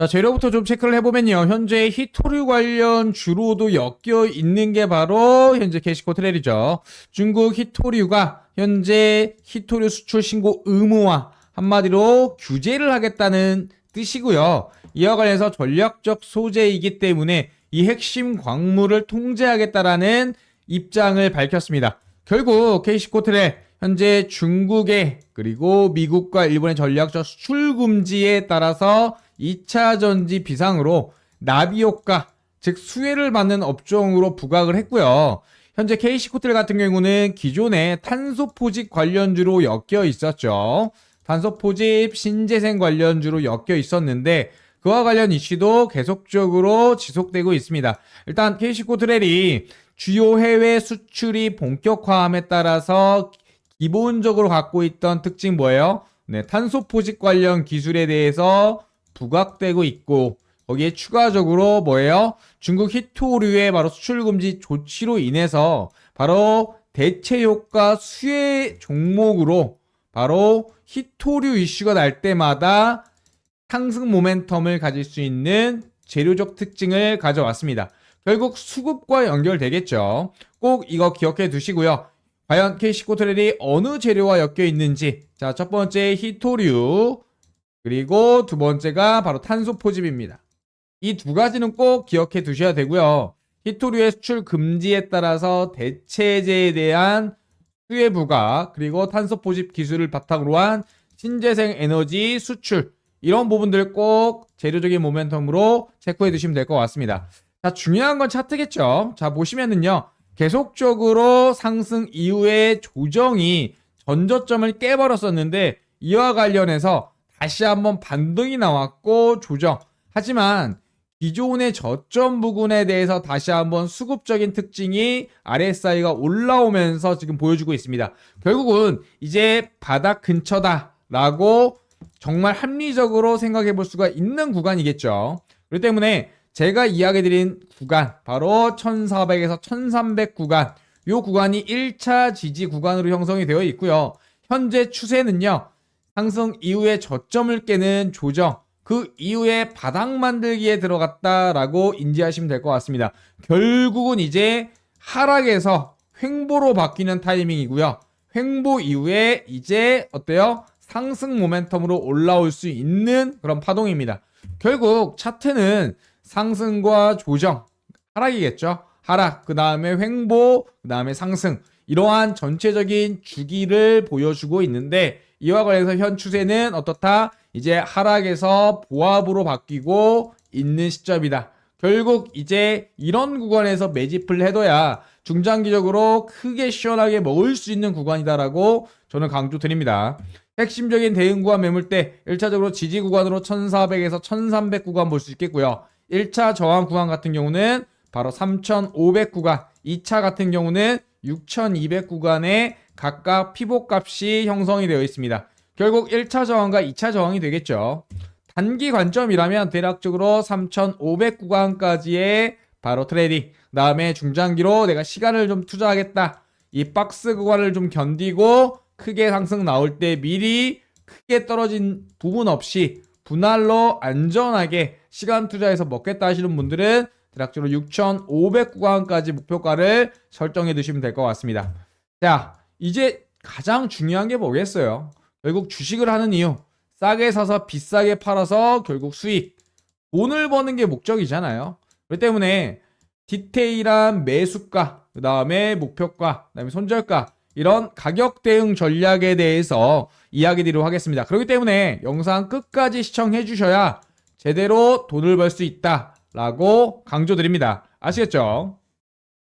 자, 재료부터 좀 체크를 해보면요. 현재 히토류 관련 주로도 엮여 있는 게 바로 현재 게시코 트레이죠. 중국 히토류가 현재 히토류 수출 신고 의무화 한마디로 규제를 하겠다는 뜻이고요. 이와 관련해서 전략적 소재이기 때문에 이 핵심 광물을 통제하겠다라는 입장을 밝혔습니다. 결국 케이시코 트레 현재 중국의 그리고 미국과 일본의 전략적 수출 금지에 따라서 2차 전지 비상으로 나비 효과 즉 수혜를 받는 업종으로 부각을 했고요. 현재 KC코틀 같은 경우는 기존에 탄소 포집 관련주로 엮여 있었죠. 탄소 포집 신재생 관련주로 엮여 있었는데 그와 관련 이슈도 계속적으로 지속되고 있습니다. 일단 KC코트렐이 주요 해외 수출이 본격화함에 따라서 기본적으로 갖고 있던 특징 뭐예요? 네, 탄소 포집 관련 기술에 대해서 부각되고 있고 거기에 추가적으로 뭐예요? 중국 히토류의 바로 수출 금지 조치로 인해서 바로 대체 효과 수혜 종목으로 바로 히토류 이슈가 날 때마다 상승 모멘텀을 가질 수 있는 재료적 특징을 가져왔습니다. 결국 수급과 연결되겠죠. 꼭 이거 기억해 두시고요. 과연 케이시코트렐이 어느 재료와 엮여 있는지 자 첫 번째 히토류 그리고 두 번째가 바로 탄소 포집입니다. 이 두 가지는 꼭 기억해 두셔야 되고요. 히토류의 수출 금지에 따라서 대체제에 대한 수혜 부과 그리고 탄소 포집 기술을 바탕으로 한 신재생 에너지 수출 이런 부분들 꼭 재료적인 모멘텀으로 체크해 두시면 될 것 같습니다. 자, 중요한 건 차트겠죠. 자, 보시면은요. 계속적으로 상승 이후에 조정이 전저점을 깨버렸었는데 이와 관련해서 다시 한번 반등이 나왔고 조정. 하지만 기존의 저점 부근에 대해서 다시 한번 수급적인 특징이 RSI가 올라오면서 지금 보여주고 있습니다. 결국은 이제 바닥 근처다라고 정말 합리적으로 생각해 볼 수가 있는 구간이겠죠. 그렇기 때문에 제가 이야기 드린 구간 바로 1400에서 1300 구간 요 구간이 1차 지지 구간으로 형성이 되어 있고요. 현재 추세는요. 상승 이후에 저점을 깨는 조정 그 이후에 바닥 만들기에 들어갔다라고 인지하시면 될 것 같습니다. 결국은 이제 하락에서 횡보로 바뀌는 타이밍이고요. 횡보 이후에 이제 어때요? 상승 모멘텀으로 올라올 수 있는 그런 파동입니다. 결국 차트는 상승과 조정, 하락이겠죠. 하락, 그 다음에 횡보, 그 다음에 상승. 이러한 전체적인 주기를 보여주고 있는데 이와 관련해서 현 추세는 어떻다? 이제 하락에서 보합으로 바뀌고 있는 시점이다. 결국 이제 이런 구간에서 매집을 해둬야 중장기적으로 크게 시원하게 먹을 수 있는 구간이다라고 저는 강조드립니다. 핵심적인 대응 구간 매물대 1차적으로 지지 구간으로 1400에서 1300 구간 볼 수 있겠고요. 1차 저항 구간 같은 경우는 바로 3500 구간, 2차 같은 경우는 6200 구간에 각각 피복 값이 형성이 되어 있습니다. 결국 1차 저항과 2차 저항이 되겠죠. 단기 관점이라면 대략적으로 3500 구간까지의 바로 트레이딩. 다음에 중장기로 내가 시간을 좀 투자하겠다. 이 박스 구간을 좀 견디고 크게 상승 나올 때 미리 크게 떨어진 부분 없이 분할로 안전하게 시간 투자해서 먹겠다 하시는 분들은 대략적으로 6,500 구간까지 목표가를 설정해 두시면 될 것 같습니다. 자, 이제 가장 중요한 게 뭐겠어요? 결국 주식을 하는 이유. 싸게 사서 비싸게 팔아서 결국 수익. 돈을 버는 게 목적이잖아요. 그렇기 때문에 디테일한 매수가, 그 다음에 목표가, 그 다음에 손절가, 이런 가격 대응 전략에 대해서 이야기 드리도록 하겠습니다. 그렇기 때문에 영상 끝까지 시청해 주셔야 제대로 돈을 벌 수 있다 라고 강조드립니다. 아시겠죠?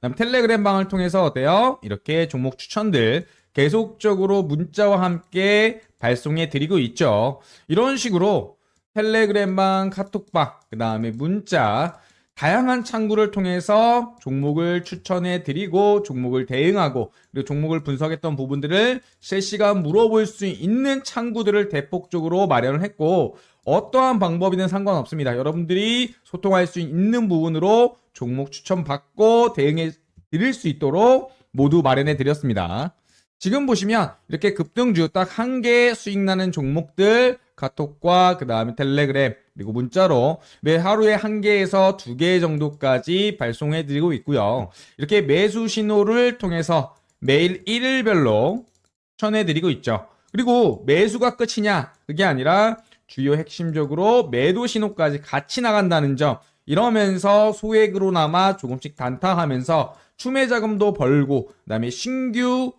그 다음 텔레그램 방을 통해서 어때요? 이렇게 종목 추천들 계속적으로 문자와 함께 발송해 드리고 있죠. 이런 식으로 텔레그램방, 카톡방, 그 다음에 문자, 다양한 창구를 통해서 종목을 추천해 드리고 종목을 대응하고 그리고 종목을 분석했던 부분들을 실시간 물어볼 수 있는 창구들을 대폭적으로 마련을 했고 어떠한 방법이든 상관없습니다. 여러분들이 소통할 수 있는 부분으로 종목 추천 받고 대응해 드릴 수 있도록 모두 마련해 드렸습니다. 지금 보시면 이렇게 급등주 딱 한 개 수익 나는 종목들 카톡과 그 다음에 텔레그램 그리고 문자로 매 하루에 한 개에서 두 개 정도까지 발송해 드리고 있고요. 이렇게 매수 신호를 통해서 매일 일일별로 추천해 드리고 있죠. 그리고 매수가 끝이냐? 그게 아니라 주요 핵심적으로 매도 신호까지 같이 나간다는 점. 이러면서 소액으로나마 조금씩 단타하면서 추매 자금도 벌고 그다음에 신규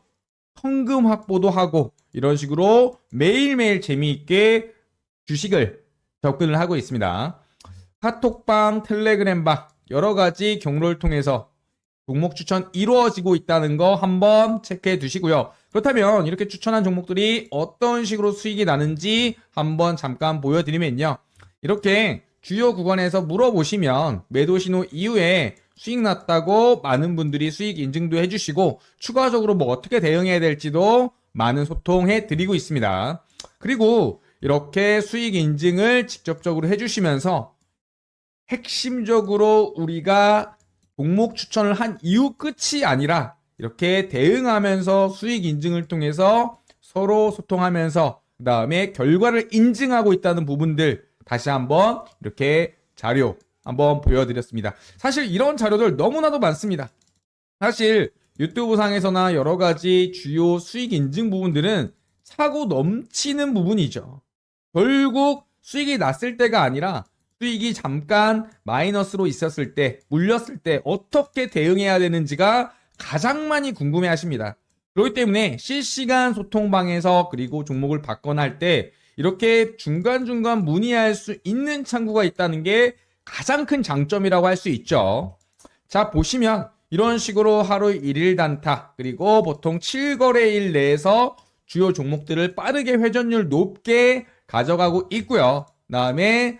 현금 확보도 하고 이런 식으로 매일매일 재미있게 주식을 접근을 하고 있습니다. 카톡방, 텔레그램방 여러 가지 경로를 통해서 종목 추천 이루어지고 있다는 거 한번 체크해 두시고요. 그렇다면 이렇게 추천한 종목들이 어떤 식으로 수익이 나는지 한번 잠깐 보여드리면요. 이렇게 주요 구간에서 물어보시면 매도 신호 이후에 수익 났다고 많은 분들이 수익 인증도 해주시고 추가적으로 뭐 어떻게 대응해야 될지도 많은 소통해 드리고 있습니다. 그리고 이렇게 수익 인증을 직접적으로 해주시면서 핵심적으로 우리가 종목 추천을 한 이후 끝이 아니라 이렇게 대응하면서 수익 인증을 통해서 서로 소통하면서 그 다음에 결과를 인증하고 있다는 부분들 다시 한번 이렇게 자료 한번 보여드렸습니다. 사실 이런 자료들 너무나도 많습니다. 사실 유튜브 상에서나 여러 가지 주요 수익 인증 부분들은 차고 넘치는 부분이죠. 결국 수익이 났을 때가 아니라 수익이 잠깐 마이너스로 있었을 때, 물렸을 때 어떻게 대응해야 되는지가 가장 많이 궁금해 하십니다. 그렇기 때문에 실시간 소통방에서 그리고 종목을 받거나 할 때 이렇게 중간중간 문의할 수 있는 창구가 있다는 게 가장 큰 장점이라고 할 수 있죠. 자, 보시면 이런 식으로 하루 1일 단타, 그리고 보통 7거래일 내에서 주요 종목들을 빠르게 회전율 높게 가져가고 있고요. 다음에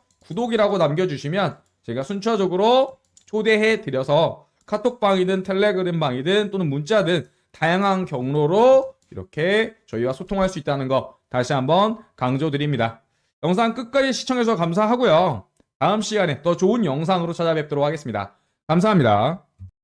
구독이라고 남겨주시면 제가 순차적으로 초대해 드려서 카톡방이든 텔레그램방이든 또는 문자든 다양한 경로로 이렇게 저희와 소통할 수 있다는 거 다시 한번 강조드립니다. 영상 끝까지 시청해서 감사하고요. 다음 시간에 더 좋은 영상으로 찾아뵙도록 하겠습니다. 감사합니다.